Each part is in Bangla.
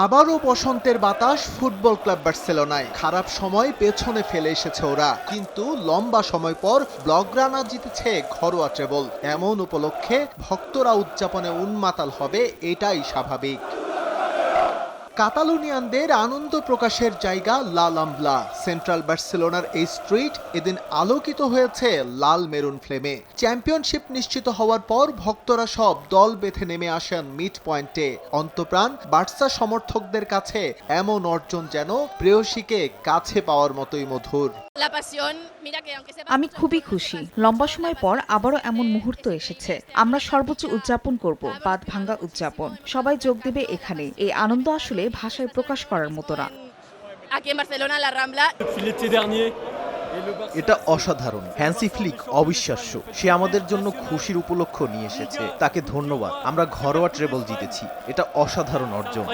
আবারও বসন্তের বাতাস ফুটবল ক্লাব বার্সেলোনায়। খারাপ সময় পেছনে ফেলে এসেছে ওরা। কিন্তু লম্বা সময় পর ব্লগরানা জিতেছে ঘরোয়া ট্রেবল এমন উপলক্ষে ভক্তরা উদযাপনে উন্মাতাল হবে, এটাই স্বাভাবিক। কাতালোনিয়ানদের আনন্দ প্রকাশের জায়গা লা লাম্বলা সেন্ট্রাল বার্সেলোনার এই স্ট্রিট এদিন আলোকিত হয়েছে লাল মেরুন ফ্লেমে। চ্যাম্পিয়নশিপ নিশ্চিত হওয়ার পর ভক্তরা সব দল বেঁধে নেমে আসেন মিড পয়েন্টে। অন্তপ্রাণ বার্সা সমর্থকদের কাছে এমন অর্জন যেন প্রেয়সীকে কাছে পাওয়ার মতোই মধুর। আমি খুবই খুশি। লম্বা সময় পর আবারও এমন মুহূর্ত এসেছে। আমরা সর্বোচ্চ উদযাপন করব বাদ ভাঙ্গা উদযাপন। সবাই যোগ দেবে এখানে এই আনন্দ আসলে ভাষায় প্রকাশ করার মতো না। এটা অসাধারণ হ্যান্সি ফ্লিক অবিশ্বাস্য। সে আমাদের জন্য খুশির উপলক্ষ নিয়ে এসেছে। তাকে ধন্যবাদ। আমরা ঘরোয়া ট্রেবল জিতেছি। এটা অসাধারণ অর্জন.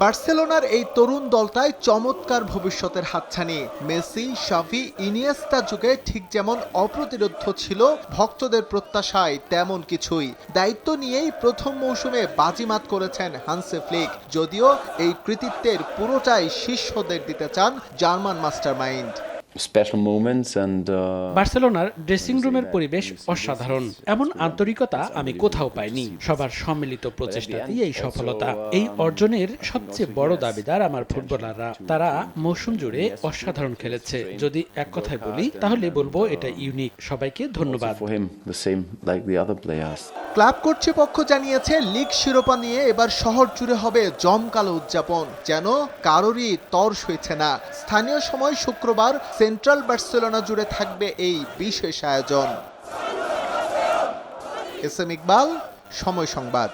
বার্সেলোনার এই তরুণ দলটায় চমৎকার ভবিষ্যতের হাতছানি। মেসি শাভি ইনিয়েস্তা যুগে ঠিক যেমন অপ্রতিরোধ ছিল ভক্তদের প্রত্যাশায় তেমন কিছুই। দায়িত্ব নিয়েই প্রথম মৌসুমে বাজিমাত করেছেন হানসে ফ্লিক। যদিও এই কৃতিত্বের পুরোটাই শিষ্যদের দিতে চান German mastermind. Special moments and uh, বার্সেলোনার ড্রেসিং রুমের পরিবেশ অসাধারণ। এমন আন্তরিকতা আমি কোথাও পাইনি। সবার সম্মিলিত প্রচেষ্টাতেই এই সফলতা। এই অর্জনের সবচেয়ে বড় দাবিদার আমার ফুটবলাররা। তারা মৌসুম জুড়ে অসাধারণ খেলেছে। যদি এক কথায় বলি তাহলে বলব এটা ইউনিক সবাইকে ধন্যবাদ. ক্লাব কর্তৃপক্ষ জানিয়েছে লিগ শিরোপা নিয়ে এবার শহর জুড়ে হবে জমকালো উদযাপন যেন কারোরই তর সইছে না। স্থানীয় সময় শুক্রবার সেন্ট্রাল বার্সেলোনা জুড়ে থাকবে এই বিশেষ আয়োজন। এস এম ইকবাল সময় সংবাদ।